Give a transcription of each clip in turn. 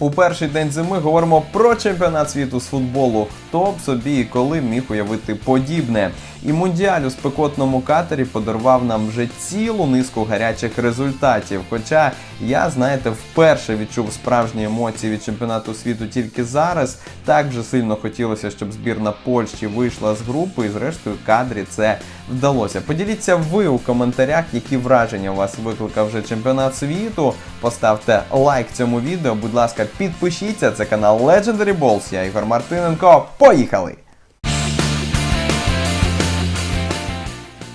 У перший день зими говоримо про чемпіонат світу з футболу. Хто б собі і коли міг уявити подібне. І мундіаль у спекотному катері подарував нам вже цілу низку гарячих результатів. Хоча я, знаєте, вперше відчув справжні емоції від чемпіонату світу тільки зараз. Так вже сильно хотілося, щоб збірна Польщі вийшла з групи, і зрештою кадрі це вдалося. Поділіться ви у коментарях, які враження у вас викликав вже чемпіонат світу. Поставте лайк цьому відео. Будь ласка, підпишіться. Це канал Legendary Balls. Я Ігор Мартиненко. Поїхали!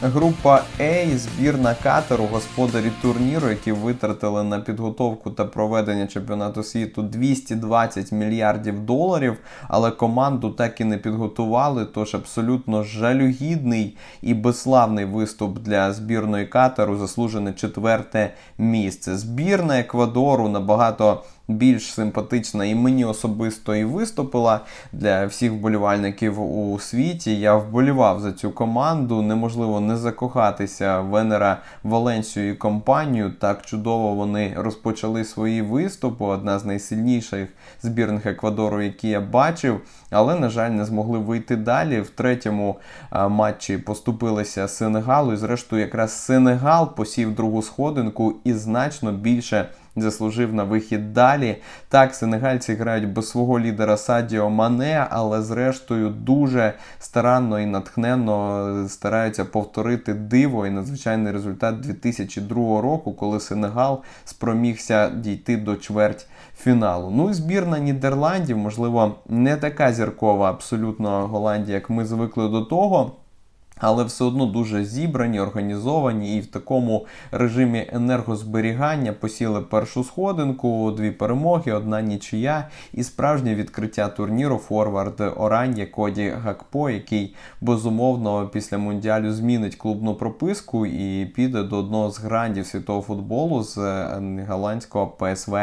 Група А, збірна катеру, господарі турніру, які витратили на підготовку та проведення чемпіонату світу 220 мільярдів доларів, але команду так і не підготували. Тож абсолютно жалюгідний і безславний виступ для збірної катеру, заслужене четверте місце. Збірна Еквадору набагато більш симпатична і мені особисто і виступила для всіх вболівальників у світі. Я вболівав за цю команду. Неможливо не закохатися Венера Валенсію і компанію. Так чудово вони розпочали свої виступи. Одна з найсильніших збірних Еквадору, які я бачив, але, на жаль, не змогли вийти далі. В третьому матчі поступилися Сенегалу. І зрештою, якраз Сенегал посів другу сходинку і значно більше заслужив на вихід далі. Так, сенегальці грають без свого лідера Садіо Мане, але зрештою дуже старанно і натхненно стараються повторити диво і надзвичайний результат 2002 року, коли Сенегал спромігся дійти до чверть. Фіналу. Ну і збірна Нідерландів, можливо, не така зіркова абсолютно Голландія, як ми звикли до того. Але все одно дуже зібрані, організовані і в такому режимі енергозберігання посіли першу сходинку, дві перемоги, одна нічия і справжнє відкриття турніру Форвард Оран'є Коді Гакпо, який безумовно після мундіалю змінить клубну прописку і піде до одного з грандів світового футболу з е, голландського ПСВ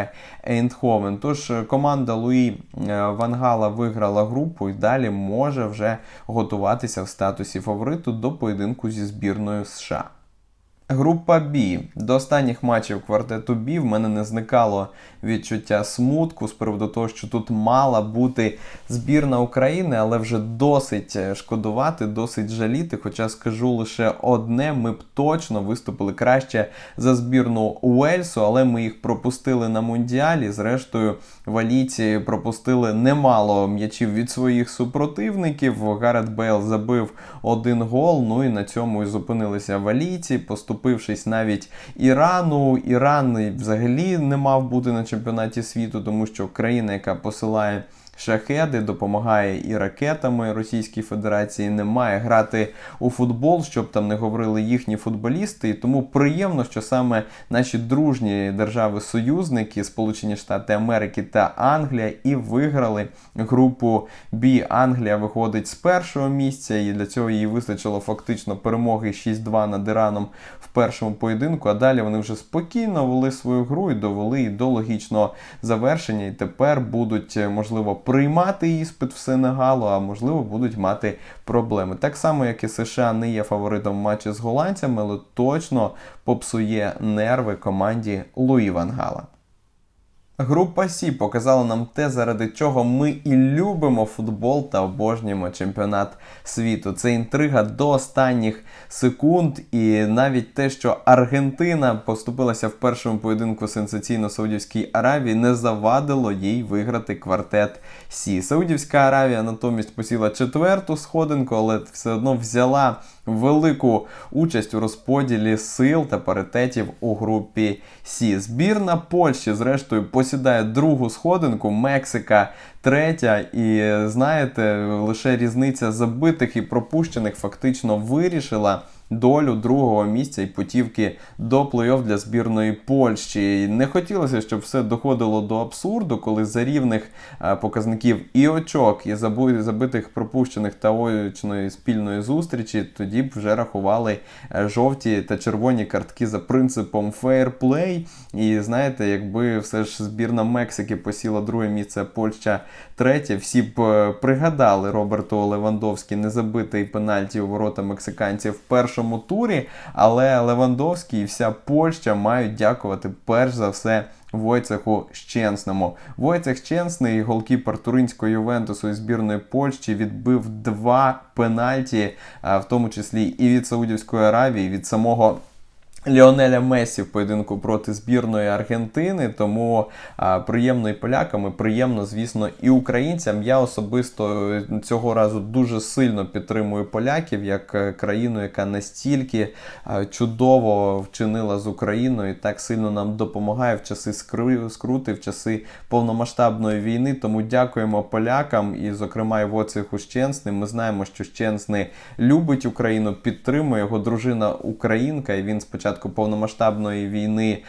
Ейндховен. Тож команда Луї е, Вангала виграла групу і далі може вже готуватися в статусі фавориту до поєдинку зі збірною США. Група Б. До останніх матчів квартету Б в мене не зникало відчуття смутку з приводу того, що тут мала бути збірна України, але вже досить шкодувати, досить жаліти. Хоча скажу лише одне: ми б точно виступили краще за збірну Уельсу, але ми їх пропустили на мундіалі. Зрештою, валійці пропустили немало м'ячів від своїх супротивників. Гарет Бейл забив один гол. Ну і на цьому і зупинилися валійці, поступившись навіть Ірану. Іран взагалі не мав бути на чемпіонаті світу, тому що країна, яка посилає шахеди, допомагає і ракетами Російській Федерації, не має грати у футбол, щоб там не говорили їхні футболісти. І тому приємно, що саме наші дружні держави-союзники, Сполучені Штати Америки та Англія, і виграли групу Б. Англія виходить з першого місця, і для цього їй вистачило фактично перемоги 6-2 над Іраном в першому поєдинку. А далі вони вже спокійно вели свою гру і довели її до логічного завершення. І тепер будуть можливо приймати іспит в Сенегалу, а можливо будуть мати проблеми. Так само, як і США не є фаворитом матчі з голландцями, але точно попсує нерви команді Луї Вангала. Група Сі показала нам те, заради чого ми і любимо футбол та обожнюємо чемпіонат світу. Це інтрига до останніх секунд, і навіть те, що Аргентина поступилася в першому поєдинку сенсаційно Саудівській Аравії, не завадило їй виграти квартет Сі. Саудівська Аравія натомість посіла четверту сходинку, але все одно взяла велику участь у розподілі сил та паритетів у групі Сі. Збірна Польщі, зрештою, посідає другу сходинку, Мексика третя. І знаєте, лише різниця забитих і пропущених фактично вирішила. Долю другого місця і путівки до плей-офф для збірної Польщі. І Не хотілося, щоб все доходило до абсурду, коли за рівних е, показників і очок, і забитих пропущених та очної спільної зустрічі, тоді б вже рахували е, жовті та червоні картки за принципом фейрплей. І знаєте, якби все ж збірна Мексики посіла друге місце, Польща третє, всі б е, пригадали Роберту Левандовський незабитий пенальті у ворота мексиканців в першому турі. Але Левандовський і вся Польща мають дякувати перш за все Войцеху Щенсному. Войцех Щенсний, голкіпер Туринського Ювентусу і збірної Польщі, відбив два пенальті, в тому числі і від Саудівської Аравії, і від самого. Ліонеля Месі в поєдинку проти збірної Аргентини, тому а, приємно і полякам, і приємно, звісно, і українцям. Я особисто е, цього разу дуже сильно підтримую поляків як е, країну, яка настільки а, чудово вчинила з Україною, так сильно нам допомагає в часи скру- скрути, в часи повномасштабної війни. Тому дякуємо полякам і, зокрема, і Воцеху Щенсним. Ми знаємо, що Щенсний любить Україну, підтримує його дружина Українка, і він спочатку повномасштабної війни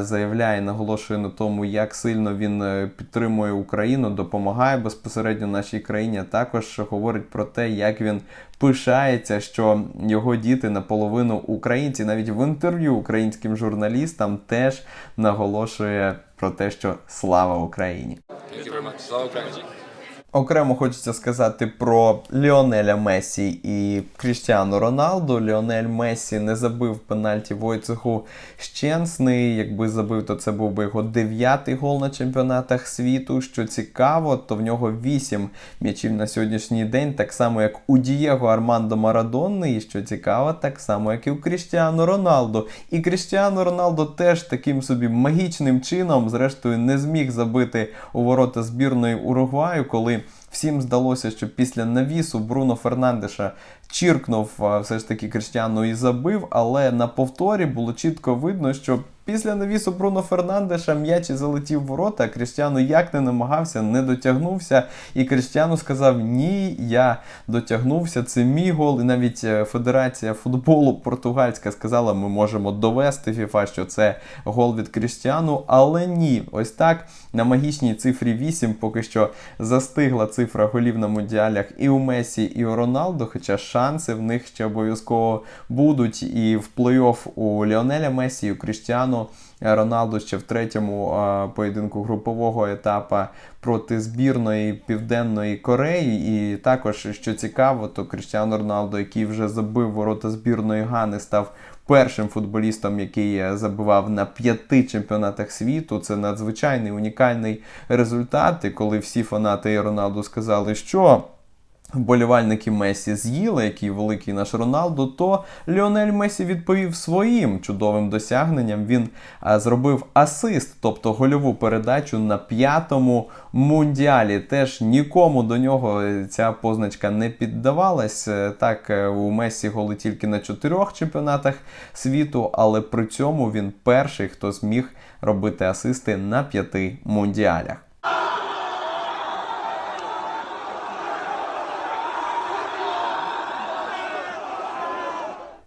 заявляє, наголошує на тому, як сильно він е, підтримує Україну, допомагає безпосередньо нашій країні. Також говорить про те, як він пишається, що його діти наполовину українці. Навіть в інтерв'ю українським журналістам теж наголошує про те, що слава Україні. Слава Україні! Окремо хочеться сказати про Ліонеля Месі і Кріштіану Роналду. Ліонель Месі не забив пенальті Войцеху Щенсний. Якби забив, то це був би його дев'ятий гол на чемпіонатах світу. Що цікаво, то в нього вісім м'ячів на сьогоднішній день, так само як у Дієго Армандо Марадонни. І що цікаво, так само як і у Кріштіану Роналду. І Кріштіану Роналду теж таким собі магічним чином, зрештою, не зміг забити у ворота збірної Уругваю, коли. Всім здалося, що після навісу Бруно Фернандеша чіркнув все ж таки Криштіану і забив, але на повторі було чітко видно, що після навісу Бруно Фернандеша м'яч залетів в ворота, а Криштіану як не намагався, не дотягнувся. І Криштіану сказав: Ні, я дотягнувся, це мій гол. І навіть е, Федерація футболу португальська сказала, ми можемо довести FIFA, що це гол від Криштіану, але ні, ось так на магічній цифрі 8 поки що застигла цифра голів на мундіалях і у Месі, і у Роналду, хоча шанси в них ще обов'язково будуть. І в плей-офф у Ліонеля Месі, і у Кріштіану Роналду ще в третьому поєдинку групового етапа проти збірної Південної Кореї. І також, що цікаво, то Кріштіану Роналду, який вже забив ворота збірної Гани, став першим футболістом, який е, забивав на п'яти чемпіонатах світу. Це надзвичайний унікальний результат. І коли всі фанати Роналду сказали, що. Вболівальники Месі з'їли, який великий наш Роналду, то Ліонель Месі відповів своїм чудовим досягненням. Він зробив асист, тобто гольову передачу на п'ятому мундіалі. Теж нікому до нього е, ця позначка не піддавалась. Е, Так, е, у Месі голи тільки на чотирьох чемпіонатах світу, але при цьому він перший, хто зміг робити асисти на п'яти мундіалях.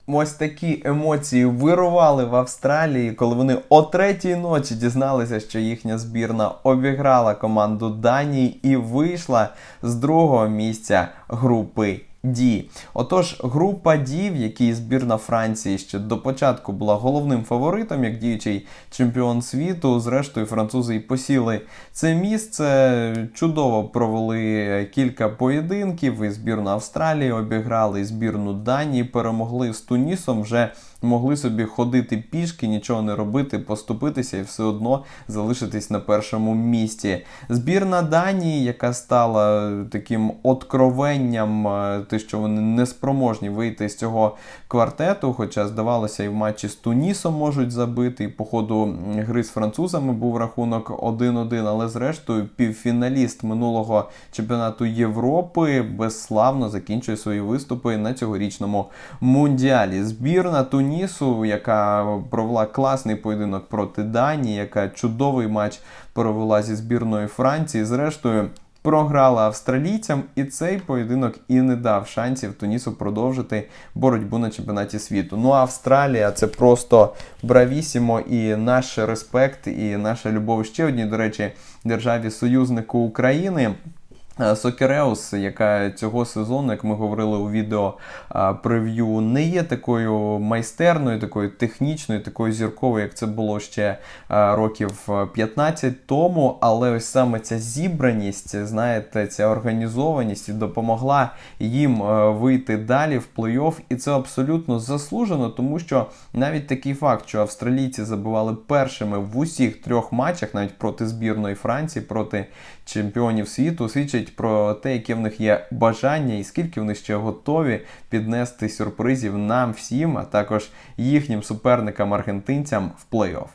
Ось такі емоції вирували в Австралії, коли вони о третій ночі дізналися, що їхня збірна обіграла команду Данії і вийшла з другого місця групи. Ді. Отож, група Ді, в якій збірна Франції ще до початку була головним фаворитом, як діючий чемпіон світу. Зрештою, французи і посіли це місце. Чудово провели кілька поєдинків. І збірну Австралії обіграли, і збірну Данії перемогли з Тунісом. Вже могли собі ходити пішки, нічого не робити, поступитися і все одно залишитись на першому місці. Збірна Данії, яка стала таким откровенням, е, те, що вони не спроможні вийти з цього квартету, хоча здавалося, і в матчі з Тунісом можуть забити. І по ходу гри з французами був рахунок 1-1, але зрештою півфіналіст минулого чемпіонату Європи безславно закінчує свої виступи на цьогорічному мундіалі. Збірна Тунісу, яка провела класний поєдинок проти Данії, яка чудовий матч провела зі збірною Франції. Зрештою. Програла австралійцям, і цей поєдинок і не дав шансів Тунісу продовжити боротьбу на чемпіонаті світу. Ну Австралія це просто бравісімо і наш респект, і наша любов ще одній, до речі, державі союзнику України. Е, Сокереус, яка цього сезону, як ми говорили у відео е, прев'ю, не є такою майстерною, такою технічною, такою зірковою, як це було ще е, років е, 15 тому. Але ось саме ця зібраність, знаєте, ця організованість допомогла їм вийти далі в плей-офф, і це абсолютно заслужено, тому що навіть такий факт, що австралійці забивали першими в усіх трьох матчах, навіть проти збірної Франції, проти чемпіонів світу, свідчить про те, яке в них є бажання і скільки вони ще готові піднести сюрпризів нам всім, а також їхнім суперникам-аргентинцям в плей-офф.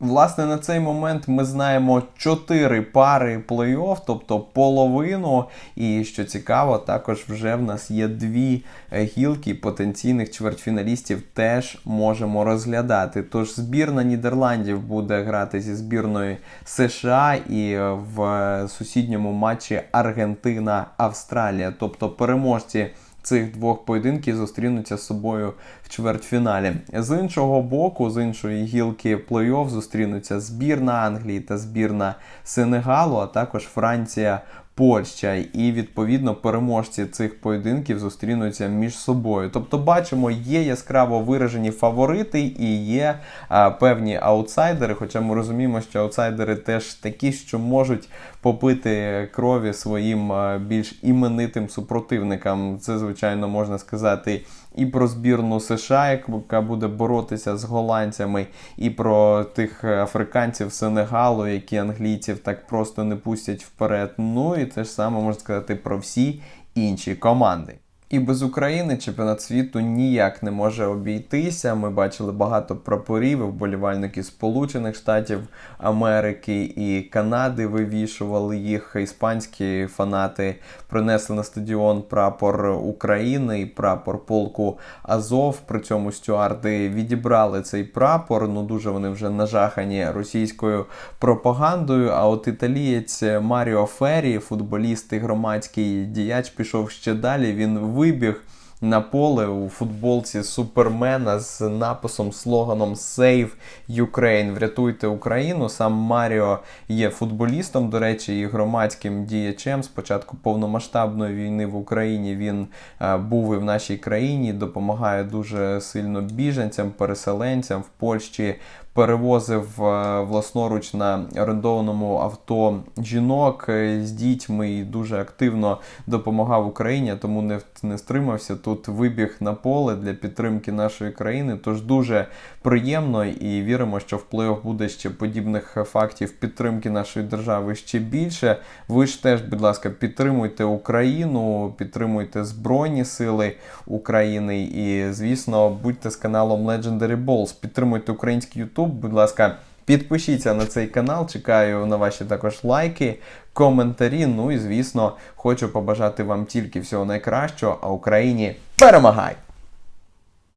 Власне, на цей момент ми знаємо 4 пари плей-офф, тобто половину. І що цікаво, також вже в нас є дві е, гілки потенційних чвертьфіналістів теж можемо розглядати. Тож збірна Нідерландів буде грати зі збірною США і е, в е, сусідньому матчі Аргентина-Австралія. Тобто переможці цих двох поєдинків зустрінуться з собою в чвертьфіналі. З іншого боку, з іншої гілки плей-офф зустрінуться збірна Англії та збірна Сенегалу, а також Франція. Польща, і відповідно переможці цих поєдинків зустрінуться між собою. Тобто, бачимо, є яскраво виражені фаворити і є а, певні аутсайдери. Хоча ми розуміємо, що аутсайдери теж такі, що можуть попити крові своїм більш іменитим супротивникам. Це, звичайно, можна сказати. І про збірну США, яка буде боротися з голландцями, і про тих африканців Сенегалу, які англійців так просто не пустять вперед. Ну і те ж саме можна сказати про всі інші команди. І без України чемпіонат світу ніяк не може обійтися. Ми бачили багато прапорів, вболівальники Сполучених Штатів Америки і Канади вивішували їх. Іспанські фанати принесли на стадіон прапор України і прапор полку Азов. При цьому стюарди відібрали цей прапор. Ну дуже вони вже нажахані російською пропагандою. А от італієць Маріо Феррі, футболіст і громадський діяч, пішов ще далі. Він вибіг на поле у футболці Супермена з написом слоганом Save Ukraine, врятуйте Україну. Сам Маріо є футболістом, до речі, і громадським діячем. Спочатку повномасштабної війни в Україні він е, був і в нашій країні, допомагає дуже сильно біженцям, переселенцям в Польщі. Перевозив е, власноруч на орендованому авто жінок е, з дітьми і дуже активно допомагав Україні, тому не, не стримався. Тут вибіг на поле для підтримки нашої країни. Тож дуже приємно і віримо, що в плей-офф буде ще подібних фактів підтримки нашої держави ще більше. Ви ж теж, будь ласка, підтримуйте Україну, підтримуйте Збройні Сили України і, звісно, будьте з каналом Legendary Balls. Підтримуйте український YouTube, будь ласка. Підпишіться на цей канал, чекаю на ваші також лайки, коментарі. Ну і звісно, хочу побажати вам тільки всього найкращого, а Україні перемагай!